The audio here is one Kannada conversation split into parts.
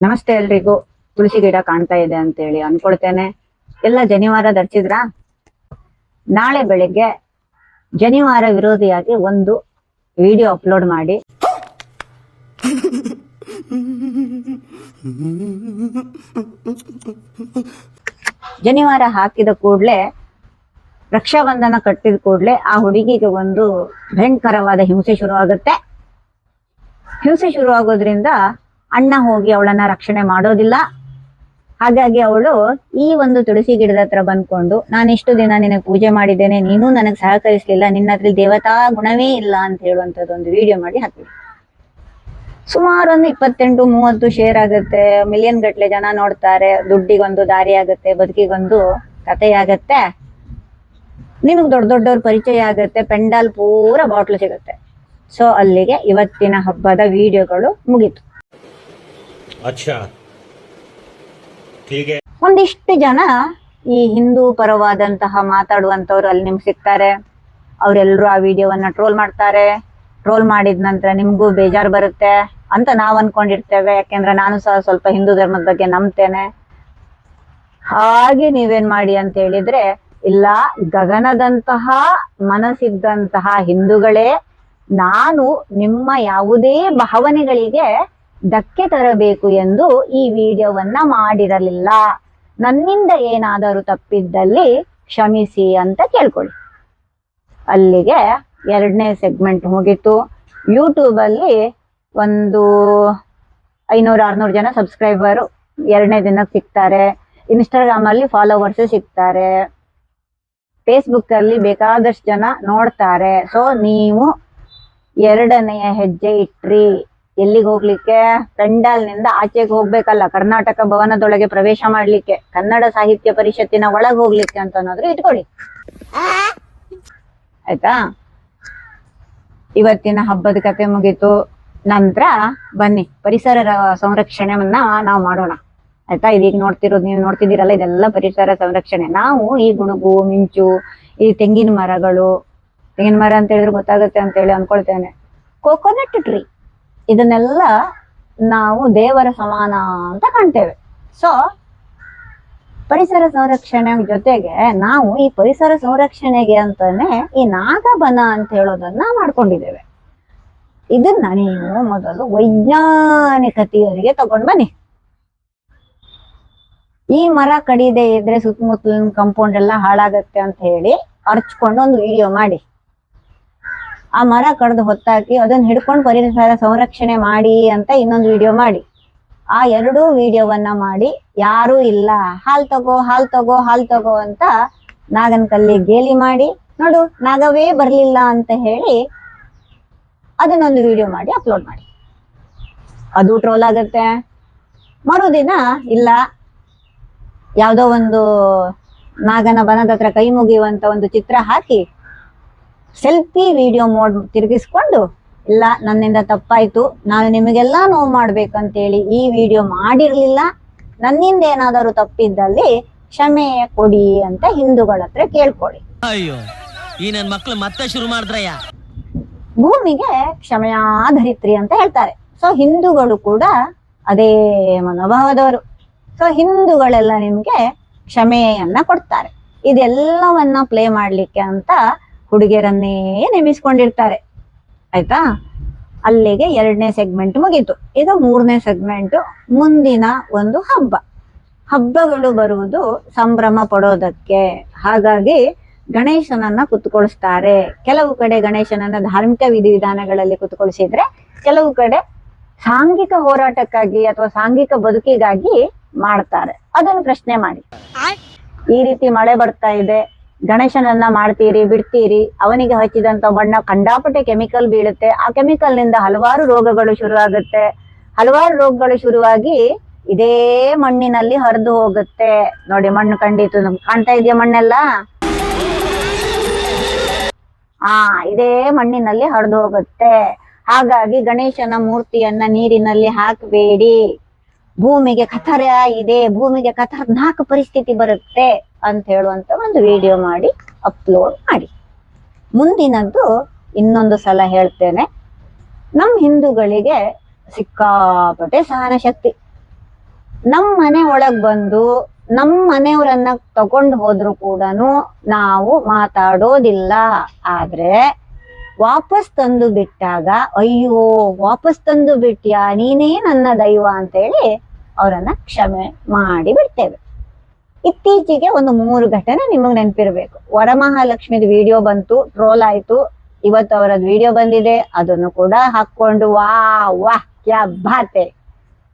ನಮಸ್ತೆ ಎಲ್ರಿಗೂ. ತುಳಸಿ ಗಿಡ ಕಾಣ್ತಾ ಇದೆ ಅಂತೇಳಿ ಅನ್ಕೊಳ್ತೇನೆ. ಎಲ್ಲ ಜನಿವಾರ ಧರಿಸಿದ್ರ? ನಾಳೆ ಬೆಳಿಗ್ಗೆ ಜನಿವಾರ ವಿರೋಧಿಯಾಗಿ ಒಂದು ವಿಡಿಯೋ ಅಪ್ಲೋಡ್ ಮಾಡಿ. ಜನಿವಾರ ಹಾಕಿದ ಕೂಡ್ಲೆ, ರಕ್ಷಾಬಂಧನ ಕಟ್ಟಿದ ಕೂಡ್ಲೆ ಆ ಹುಡುಗಿಗೆ ಒಂದು ಭಯಂಕರವಾದ ಹಿಂಸೆ ಶುರು ಆಗುತ್ತೆ ಹಿಂಸೆ ಶುರು ಆಗೋದ್ರಿಂದ ಅಣ್ಣ ಹೋಗಿ ಅವಳನ್ನ ರಕ್ಷಣೆ ಮಾಡೋದಿಲ್ಲ. ಹಾಗಾಗಿ ಅವಳು ಈ ಒಂದು ತುಳಸಿ ಗಿಡದ ಹತ್ರ ಬಂದ್ಕೊಂಡು, ನಾನು ಇಷ್ಟು ದಿನ ನಿನಗೆ ಪೂಜೆ ಮಾಡಿದ್ದೇನೆ, ನೀನು ನನಗೆ ಸಹಕರಿಸಲಿಲ್ಲ ನಿನ್ನ ದೇವತಾ ಗುಣವೇ ಇಲ್ಲ ಅಂತ ಹೇಳುವಂತದ್ದು ಒಂದು ವಿಡಿಯೋ ಮಾಡಿ ಹಾಕಿ ಸುಮಾರು ಒಂದು ಇಪ್ಪತ್ತೆಂಟು, ಮೂವತ್ತು ಶೇರ್ ಆಗುತ್ತೆ ಮಿಲಿಯನ್ ಗಟ್ಟಲೆ ಜನ ನೋಡ್ತಾರೆ, ದುಡ್ಡಿಗೊಂದು ದಾರಿ ಆಗುತ್ತೆ ಬದುಕಿಗೊಂದು ಕಥೆಯಾಗತ್ತೆ. ನಿಮಗೆ ದೊಡ್ಡ ದೊಡ್ಡವ್ರ ಪರಿಚಯ ಆಗುತ್ತೆ, ಪೆಂಡಾಲ್ ಪೂರ ಬಾಟ್ಲು ಸಿಗುತ್ತೆ. ಸೊ ಅಲ್ಲಿಗೆ ಇವತ್ತಿನ ಹಬ್ಬದ ವಿಡಿಯೋಗಳು ಮುಗೀತು. ಒಂದಿಷ್ಟು ಜನ ಈ ಹಿಂದೂ ಪರವಾದಂತಹ ಮಾತಾಡುವಂತವ್ರು ಅಲ್ಲಿ ನಿಮ್ಗೆ ಸಿಗ್ತಾರೆ. ಅವರೆಲ್ಲರೂ ಆ ವಿಡಿಯೋವನ್ನ ಟ್ರೋಲ್ ಮಾಡ್ತಾರೆ. ಟ್ರೋಲ್ ಮಾಡಿದ ನಂತರ ನಿಮ್ಗೂ ಬೇಜಾರು ಬರುತ್ತೆ ಅಂತ ನಾವ್ ಅನ್ಕೊಂಡಿರ್ತೇವೆ. ಯಾಕೆಂದ್ರೆ ನಾನು ಸಹ ಸ್ವಲ್ಪ ಹಿಂದೂ ಧರ್ಮದ ಬಗ್ಗೆ ನಂಬ್ತೇನೆ. ಹಾಗೆ ನೀವೇನ್ ಮಾಡಿ ಅಂತ ಹೇಳಿದ್ರೆ, ಇಲ್ಲ, ಗಗನದಂತಹ ಮನಸ್ಸಿದ್ದಂತಹ ಹಿಂದೂಗಳೇ, ನಾನು ನಿಮ್ಮ ಯಾವುದೇ ಭಾವನೆಗಳಿಗೆ ಧಕ್ಕೆ ತರಬೇಕು ಎಂದು ಈ ವಿಡಿಯೋವನ್ನ ಮಾಡಿರಲಿಲ್ಲ. ನನ್ನಿಂದ ಏನಾದರೂ ತಪ್ಪಿದ್ದಲ್ಲಿ ಕ್ಷಮಿಸಿ ಅಂತ ಕೇಳ್ಕೊಳ್ಳಿ. ಅಲ್ಲಿಗೆ ಎರಡನೇ ಸೆಗ್ಮೆಂಟ್ ಮುಗೀತು. ಯೂಟ್ಯೂಬಲ್ಲಿ ಒಂದು ಐನೂರು, ಆರ್ನೂರು ಜನ ಸಬ್ಸ್ಕ್ರೈಬರ್ ಎರಡನೇ ದಿನಕ್ಕೆ ಸಿಗ್ತಾರೆ. ಇನ್ಸ್ಟಾಗ್ರಾಮ್ ಅಲ್ಲಿ ಫಾಲೋವರ್ಸ್ ಸಿಗ್ತಾರೆ. ಫೇಸ್ಬುಕ್ ಅಲ್ಲಿ ಬೇಕಾದಷ್ಟು ಜನ ನೋಡ್ತಾರೆ. ಸೊ ನೀವು ಎರಡನೆಯ ಹೆಜ್ಜೆ ಇಟ್ರಿ. ಎಲ್ಲಿಗೆ ಹೋಗ್ಲಿಕ್ಕೆ? ಪೆಂಡಾಲ್ನಿಂದ ಆಚೆಗೆ ಹೋಗ್ಬೇಕಲ್ಲ, ಕರ್ನಾಟಕ ಭವನದೊಳಗೆ ಪ್ರವೇಶ ಮಾಡ್ಲಿಕ್ಕೆ, ಕನ್ನಡ ಸಾಹಿತ್ಯ ಪರಿಷತ್ತಿನ ಒಳಗೆ ಹೋಗ್ಲಿಕ್ಕೆ ಅಂತ ಅನ್ನೋದ್ರೆ ಇಟ್ಕೊಳ್ಳಿ. ಆಯ್ತಾ? ಇವತ್ತಿನ ಹಬ್ಬದ ಕತೆ ಮುಗೀತು. ನಂತರ ಬನ್ನಿ, ಪರಿಸರ ಸಂರಕ್ಷಣೆಯನ್ನ ನಾವು ಮಾಡೋಣ. ಆಯ್ತಾ? ಇದೀಗ ನೋಡ್ತಿರೋದು ನೀವು ನೋಡ್ತಿದ್ದೀರಲ್ಲ, ಇದೆಲ್ಲ ಪರಿಸರ ಸಂರಕ್ಷಣೆ. ನಾವು ಈ ಗುಡುಗು ಮಿಂಚು, ಈ ತೆಂಗಿನ ಮರಗಳು, ತೆಂಗಿನ ಮರ ಅಂತ ಹೇಳಿದ್ರೆ ಗೊತ್ತಾಗುತ್ತೆ ಅಂತ ಹೇಳಿ ಅನ್ಕೊಳ್ತೇನೆ. ಕೋಕೋನಟ್ ಟ್ರೀ ಇದನ್ನೆಲ್ಲ ನಾವು ದೇವರ ಸಮಾನ ಅಂತ ಕಾಣ್ತೇವೆ. ಸೊ ಪರಿಸರ ಸಂರಕ್ಷಣೆ ಜೊತೆಗೆ ನಾವು ಈ ಪರಿಸರ ಸಂರಕ್ಷಣೆಗೆ ಅಂತಾನೆ ಈ ನಾಗಬನ ಅಂತ ಹೇಳೋದನ್ನ ಮಾಡ್ಕೊಂಡಿದ್ದೇವೆ. ಇದನ್ನ ನೀವು ಮೊದಲು ವೈಜ್ಞಾನಿಕತೆಯವರಿಗೆ ತಗೊಂಡ್ ಬನ್ನಿ. ಈ ಮರ ಕಡಿದೆ ಇದ್ರೆ ಸುತ್ತಮುತ್ತಲಿನ ಕಂಪೌಂಡ್ ಎಲ್ಲ ಹಾಳಾಗತ್ತೆ ಅಂತ ಹೇಳಿ ಅರ್ಚ್ಕೊಂಡು ಒಂದು ವಿಡಿಯೋ ಮಾಡಿ. ಆ ಮರ ಕಡ್ದು ಹೊತ್ತಾಕಿ ಅದನ್ನ ಹಿಡ್ಕೊಂಡು ಪರಿಸರ ಸಂರಕ್ಷಣೆ ಮಾಡಿ ಅಂತ ಇನ್ನೊಂದು ವಿಡಿಯೋ ಮಾಡಿ. ಆ ಎರಡೂ ವಿಡಿಯೋವನ್ನ ಮಾಡಿ, ಯಾರೂ ಇಲ್ಲ. ಹಾಲ್ ತಗೋ ಹಾಲ್ ತಗೋ ಹಾಲ್ ತಗೋ ಅಂತ ನಾಗನ ಕಲ್ಲಿ ಗೇಲಿ ಮಾಡಿ, ನೋಡು, ನಾಗವೇ ಬರ್ಲಿಲ್ಲ ಅಂತ ಹೇಳಿ ಅದನ್ನೊಂದು ವಿಡಿಯೋ ಮಾಡಿ ಅಪ್ಲೋಡ್ ಮಾಡಿ. ಅದು ಟ್ರೋಲ್ ಆಗತ್ತೆ. ಮರುದಿನ ಇಲ್ಲ, ಯಾವುದೋ ಒಂದು ನಾಗನ ಬನದ ಹತ್ರ ಕೈ ಮುಗಿಯುವಂತ ಒಂದು ಚಿತ್ರ ಹಾಕಿ ಸೆಲ್ಫಿ ವಿಡಿಯೋ ಮೋಡ್ ತಿರುಗಿಸ್ಕೊಂಡು ಇಲ್ಲ ನನ್ನಿಂದ ತಪ್ಪಾಯ್ತು ನಾನು ನಿಮಗೆಲ್ಲ ನೋವು ಮಾಡ್ಬೇಕಂತೇಳಿ ಈ ವಿಡಿಯೋ ಮಾಡಿರ್ಲಿಲ್ಲ ನನ್ನಿಂದ ಏನಾದರೂ ತಪ್ಪಿದ್ದಲ್ಲಿ ಕ್ಷಮೆ ಕೊಡಿ ಅಂತ ಹಿಂದೂಗಳ ಹತ್ರ ಕೇಳ್ಕೊಳ್ಳಿ. ಅಯ್ಯೋ ಈ ನನ್ ಮಕ್ಳು ಮತ್ತೆ ಶುರು ಮಾಡಿದ್ರಯ್ಯ? ಭೂಮಿಗೆ ಕ್ಷಮೆಯಾಧರಿತ್ರಿ ಅಂತ ಹೇಳ್ತಾರೆ. ಸೊ ಹಿಂದೂಗಳು ಕೂಡ ಅದೇ ಮನೋಭಾವದವರು. ಸೊ ಹಿಂದೂಗಳೆಲ್ಲ ನಿಮ್ಗೆ ಕ್ಷಮೆಯನ್ನ ಕೊಡ್ತಾರೆ. ಇದೆಲ್ಲವನ್ನ ಪ್ಲೇ ಮಾಡ್ಲಿಕ್ಕೆ ಅಂತ ಹುಡುಗಿಯರನ್ನೇ ನೇಮಿಸ್ಕೊಂಡಿರ್ತಾರೆ. ಆಯ್ತಾ? ಅಲ್ಲಿಗೆ ಎರಡನೇ ಸೆಗ್ಮೆಂಟ್ ಮುಗೀತು. ಈಗ ಮೂರನೇ ಸೆಗ್ಮೆಂಟ್ ಮುಂದಿನ ಒಂದು ಹಬ್ಬ. ಹಬ್ಬಗಳು ಬರುವುದು ಸಂಭ್ರಮ ಪಡೋದಕ್ಕೆ. ಹಾಗಾಗಿ ಗಣೇಶನನ್ನ ಕುತ್ಕೊಳಿಸ್ತಾರೆ. ಕೆಲವು ಕಡೆ ಗಣೇಶನನ್ನ ಧಾರ್ಮಿಕ ವಿಧಿವಿಧಾನಗಳಲ್ಲಿ ಕುತ್ಕೊಳಿಸಿದ್ರೆ, ಕೆಲವು ಕಡೆ ಸಾಂಘಿಕ ಹೋರಾಟಕ್ಕಾಗಿ ಅಥವಾ ಸಾಂಘಿಕ ಬದುಕಿಗಾಗಿ ಮಾಡ್ತಾರೆ. ಅದನ್ನು ಪ್ರಶ್ನೆ ಮಾಡಿ. ಈ ರೀತಿ ಮಳೆ ಬರ್ತಾ ಇದೆ. ಗಣೇಶನನ್ನ ಮಾಡ್ತೀರಿ, ಬಿಡ್ತೀರಿ, ಅವನಿಗೆ ಹಚ್ಚಿದಂತ ಬಣ್ಣ ಕಂಡಾಪಟ್ಟೆ ಕೆಮಿಕಲ್ ಬೀಳುತ್ತೆ. ಆ ಕೆಮಿಕಲ್ನಿಂದ ಹಲವಾರು ರೋಗಗಳು ಶುರುವಾಗುತ್ತೆ. ಹಲವಾರು ರೋಗಗಳು ಶುರುವಾಗಿ ಇದೇ ಮಣ್ಣಿನಲ್ಲಿ ಹರಿದು ಹೋಗುತ್ತೆ. ನೋಡಿ ಮಣ್ಣು ಕಂಡಿತು ನಮ್ಗೆ ಕಾಣ್ತಾ ಇದೆಯಾ ಮಣ್ಣೆಲ್ಲ? ಆ, ಇದೇ ಮಣ್ಣಿನಲ್ಲಿ ಹರಿದು ಹೋಗುತ್ತೆ. ಹಾಗಾಗಿ ಗಣೇಶನ ಮೂರ್ತಿಯನ್ನ ನೀರಿನಲ್ಲಿ ಹಾಕಬೇಡಿ. ಭೂಮಿಗೆ ಕಥರ ಇದೆ. ಭೂಮಿಗೆ ಕಥರ್ನಾಕ್ ಪರಿಸ್ಥಿತಿ ಬರುತ್ತೆ. ಅಂತ ಹೇಳುವಂತ ಒಂದು ವಿಡಿಯೋ ಮಾಡಿ ಅಪ್ಲೋಡ್ ಮಾಡಿ. ಮುಂದಿನದ್ದು ಇನ್ನೊಂದು ಸಲ ಹೇಳ್ತೇನೆ. ನಮ್ ಹಿಂದೂಗಳಿಗೆ ಸಿಕ್ಕಾಪಟ್ಟೆ ಸಹನ ಶಕ್ತಿ ನಮ್ ಮನೆ ಒಳಗ್ ಬಂದು ನಮ್ ಮನೆಯವರನ್ನ ತಗೊಂಡು ಹೋದ್ರು ಕೂಡ ನಾವು ಮಾತಾಡೋದಿಲ್ಲ. ಆದ್ರೆ ವಾಪಸ್ ತಂದು ಬಿಟ್ಟಾಗ, ಅಯ್ಯೋ, ವಾಪಸ್ ತಂದು ಬಿಟ್ಯಾ, ನೀನೇ ನನ್ನ ದೈವ ಅಂತೇಳಿ ಅವರನ್ನ ಕ್ಷಮೆ ಮಾಡಿ ಬಿಡ್ತೇವೆ. ಇತ್ತೀಚೆಗೆ ಒಂದು ಮೂರು ಘಟನೆ ನಿಮಗ್ ನೆನಪಿರ್ಬೇಕು. ವರಮಹಾಲಕ್ಷ್ಮಿದ್ ವಿಡಿಯೋ ಬಂತು ಟ್ರೋಲ್ ಆಯ್ತು. ಇವತ್ತು ಅವರದ್ ವಿಡಿಯೋ ಬಂದಿದೆ, ಅದನ್ನು ಕೂಡ ಹಾಕೊಂಡು ವಾ ವಾಹ್, ಕ್ಯಾ ಭಾತೆ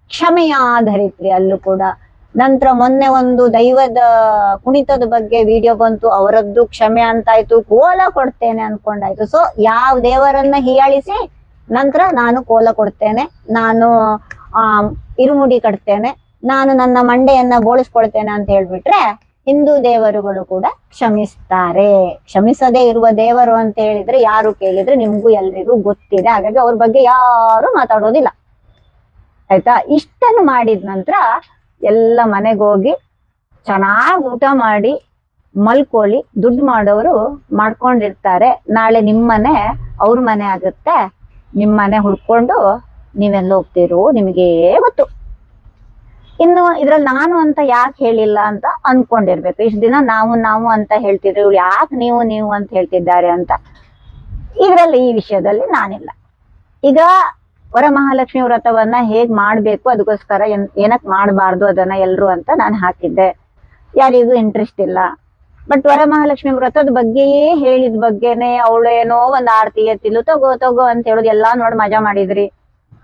ಕ್ಷಮೆಯ ಧರಿತ್ರಿ ಅಲ್ಲೂ ಕೂಡ. ನಂತರ ಮೊನ್ನೆ ಒಂದು ದೈವದ ಕುಣಿತದ ಬಗ್ಗೆ ವಿಡಿಯೋ ಬಂತು, ಅವರದ್ದು ಕ್ಷಮೆ ಅಂತಾಯ್ತು, ಕೋಲ ಕೊಡ್ತೇನೆ ಅನ್ಕೊಂಡಾಯ್ತು. ಸೊ ಯಾವ ದೇವರನ್ನ ಹೀಯಾಳಿಸಿ, ನಂತರ ನಾನು ಕೋಲ ಕೊಡ್ತೇನೆ, ನಾನು, ಆ, ಇರುಮುಡಿ ಕಟ್ತೇನೆ. ನಾನು ನನ್ನ ಮಂಡೆಯನ್ನ ಬೋಳಿಸ್ಕೊಳ್ತೇನೆ ಅಂತ ಹೇಳ್ಬಿಟ್ರೆ ಹಿಂದೂ ದೇವರುಗಳು ಕೂಡ ಕ್ಷಮಿಸ್ತಾರೆ. ಕ್ಷಮಿಸದೇ ಇರುವ ದೇವರು ಅಂತ ಹೇಳಿದ್ರೆ ಯಾರು ಕೇಳಿದ್ರೆ ನಿಮ್ಗೂ ಎಲ್ರಿಗೂ ಗೊತ್ತಿದೆ. ಹಾಗಾಗಿ ಅವ್ರ ಬಗ್ಗೆ ಯಾರು ಮಾತಾಡೋದಿಲ್ಲ. ಆಯ್ತಾ? ಇಷ್ಟನ್ನು ಮಾಡಿದ ನಂತರ ಎಲ್ಲ ಮನೆಗೆ ಹೋಗಿ ಚೆನ್ನಾಗಿ ಊಟ ಮಾಡಿ, ಮಲ್ಕೊಳ್ಳಿ, ದುಡ್ಡು ಮಾಡೋರು ಮಾಡ್ಕೊಂಡಿರ್ತಾರೆ. ನಾಳೆ ನಿಮ್ಮನೆ, ಅವ್ರ ಮನೆ ಆಗುತ್ತೆ. ನಿಮ್ಮನೆ ಹುಡ್ಕೊಂಡು ನೀವೆಲ್ಲ ಹೋಗ್ತಿರೋ ನಿಮಗೆ ಗೊತ್ತು. ಇನ್ನು ಇದ್ರಲ್ಲಿ ನಾನು ಅಂತ ಯಾಕೆ ಹೇಳಿಲ್ಲ ಅಂತ ಅನ್ಕೊಂಡಿರ್ಬೇಕು. ಇಷ್ಟು ದಿನ ನಾವು ನಾವು ಅಂತ ಹೇಳ್ತಿದ್ರು ಇವ್ರು ಯಾಕೆ ನೀವು ನೀವು ಅಂತ ಹೇಳ್ತಿದ್ದಾರೆ ಅಂತ. ಇದ್ರಲ್ಲಿ ಈ ವಿಷಯದಲ್ಲಿ ನಾನಿಲ್ಲ. ಈಗ ವರಮಹಾಲಕ್ಷ್ಮಿ ವ್ರತವನ್ನ ಹೇಗ್ ಮಾಡ್ಬೇಕು ಅದಕ್ಕೋಸ್ಕರ ಏನ್, ಏನಕ್ ಮಾಡಬಾರ್ದು ಅದನ್ನ ಎಲ್ರು ಅಂತ ನಾನು ಹಾಕಿದ್ದೆ. ಯಾರಿಗೂ ಇಂಟ್ರೆಸ್ಟ್ ಇಲ್ಲ. ಬಟ್ ವರಮಹಾಲಕ್ಷ್ಮಿ ವ್ರತದ ಬಗ್ಗೆಯೇ ಹೇಳಿದ ಬಗ್ಗೆನೆ ಅವಳು ಏನೋ ಒಂದ್ ಆರ್ತಿ ಎತ್ತಿಲು ತಗೋ ತಗೋ ಅಂತ ಹೇಳೋದು ಎಲ್ಲಾ ನೋಡಿ ಮಜಾ ಮಾಡಿದ್ರಿ.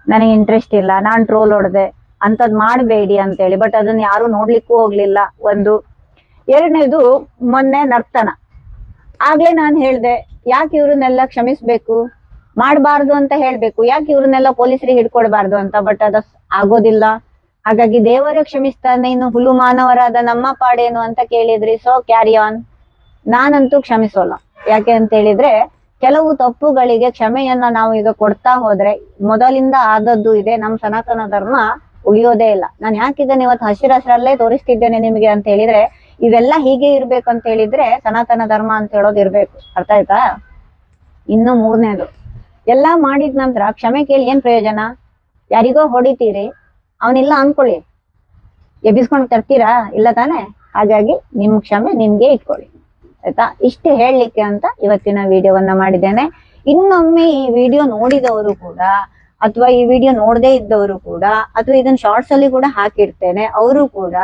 ನನಗೆ ಇಂಟ್ರೆಸ್ಟ್ ಇಲ್ಲ, ನಾನ್ ಟ್ರೋಲ್ ಹೊಡೆದೆ. ಅಂತದ್ ಮಾಡಬೇಡಿ ಅಂತೇಳಿ ಬಟ್ ಅದನ್ನ ಯಾರು ನೋಡ್ಲಿಕ್ಕೂ ಹೋಗ್ಲಿಲ್ಲ ಒಂದು. ಎರಡನೇದು ಮೊನ್ನೆ ನರ್ತನ. ಆಗ್ಲೇ ನಾನು ಹೇಳ್ದೆ, ಯಾಕೆ ಇವ್ರನ್ನೆಲ್ಲ ಕ್ಷಮಿಸ್ಬೇಕು? ಮಾಡಬಾರ್ದು ಅಂತ ಹೇಳ್ಬೇಕು. ಯಾಕೆ ಇವ್ರನ್ನೆಲ್ಲ ಪೊಲೀಸರಿಗೆ ಹಿಡ್ಕೊಡ್ಬಾರ್ದು ಅಂತ ಬಟ್ ಅದ ಆಗೋದಿಲ್ಲ. ಹಾಗಾಗಿ ದೇವರ ಕ್ಷಮಿಸ್ತಾನೆ, ಇನ್ನು ಹುಲು ಮಾನವರಾದ ನಮ್ಮ ಪಾಡೇನು ಅಂತ ಕೇಳಿದ್ರಿ ಸೊ ಕ್ಯಾರಿ ಆನ್ ನಾನಂತೂ ಕ್ಷಮಿಸೋಲ್ಲ. ಯಾಕೆ ಅಂತ ಹೇಳಿದ್ರೆ, ಕೆಲವು ತಪ್ಪುಗಳಿಗೆ ಕ್ಷಮೆಯನ್ನ ನಾವು ಈಗ ಕೊಡ್ತಾ ಹೋದ್ರೆ, ಮೊದಲಿಂದ ಆದದ್ದು ಇದೆ, ನಮ್ ಸನಾತನ ಧರ್ಮ. ಉಳಿಯೋದೇ ಇಲ್ಲ. ನಾನು ಯಾಕಿದ್ದೇನೆ ಇವತ್ತು ಹಸಿರು ಹಸಿರಲ್ಲೇ ತೋರಿಸ್ತಿದ್ದೇನೆ ನಿಮಗೆ ಅಂತ ಹೇಳಿದ್ರೆ, ಇವೆಲ್ಲ ಹೀಗೆ ಇರ್ಬೇಕು ಅಂತ ಹೇಳಿದ್ರೆ ಸನಾತನ ಧರ್ಮ ಅಂತ ಹೇಳೋದು ಇರ್ಬೇಕು. ಅರ್ಥ ಆಯ್ತಾ? ಇನ್ನು ಮೂರನೇದು. ಎಲ್ಲ ಮಾಡಿದ ನಂತರ ಕ್ಷಮೆ ಕೇಳಿ ಏನ್ ಪ್ರಯೋಜನ? ಯಾರಿಗೋ ಹೊಡಿತೀರಿ, ಅವನಿಲ್ಲ ಅನ್ಕೊಳ್ಳಿ. ಎಬ್ಬಿಸ್ಕೊಂಡು ತರ್ತೀರಾ? ಇಲ್ಲ ತಾನೆ? ಹಾಗಾಗಿ ನಿಮ್ ಕ್ಷಮೆ ನಿಮ್ಗೆ ಇಟ್ಕೊಳ್ಳಿ. ಆಯ್ತಾ? ಇಷ್ಟು ಹೇಳಲಿಕ್ಕೆ ಅಂತ ಇವತ್ತಿನ ವಿಡಿಯೋವನ್ನ ಮಾಡಿದ್ದೇನೆ. ಇನ್ನೊಮ್ಮೆ ಈ ವಿಡಿಯೋ ನೋಡಿದವರು ಕೂಡ ಅಥವಾ ಈ ವಿಡಿಯೋ ನೋಡದೇ ಇದ್ದವರು ಕೂಡ, ಅಥವಾ ಇದನ್ನ ಶಾರ್ಟ್ಸ್ ಅಲ್ಲಿ ಕೂಡ ಹಾಕಿರ್ತೇನೆ ಅವರು ಕೂಡ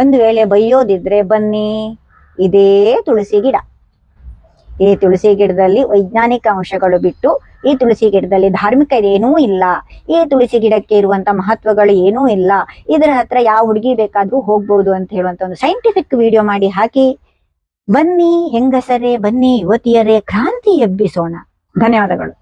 ಒಂದು ವೇಳೆ ಬೈಯೋದಿದ್ರೆ ಬನ್ನಿ, ಇದೇ ತುಳಸಿ ಗಿಡ. ಈ ತುಳಸಿ ಗಿಡದಲ್ಲಿ ವೈಜ್ಞಾನಿಕ ಅಂಶಗಳು ಬಿಟ್ಟು, ಈ ತುಳಸಿ ಗಿಡದಲ್ಲಿ ಧಾರ್ಮಿಕ ಏನೂ ಇಲ್ಲ, ಈ ತುಳಸಿ ಗಿಡಕ್ಕೆ ಇರುವಂತ ಮಹತ್ವಗಳು ಏನೂ ಇಲ್ಲ, ಇದರ ಹತ್ರ ಯಾವ ಹುಡುಗಿ ಬೇಕಾದ್ರೂ ಹೋಗ್ಬಹುದು ಅಂತ ಹೇಳುವಂತ ಒಂದು ಸೈಂಟಿಫಿಕ್ ವಿಡಿಯೋ ಮಾಡಿ ಹಾಕಿ, ಬನ್ನಿ ಹೆಂಗಸರೇ, ಬನ್ನಿ ಯುವತಿಯರೇ, ಕ್ರಾಂತಿ ಎಬ್ಬಿಸೋಣ. ಧನ್ಯವಾದಗಳು.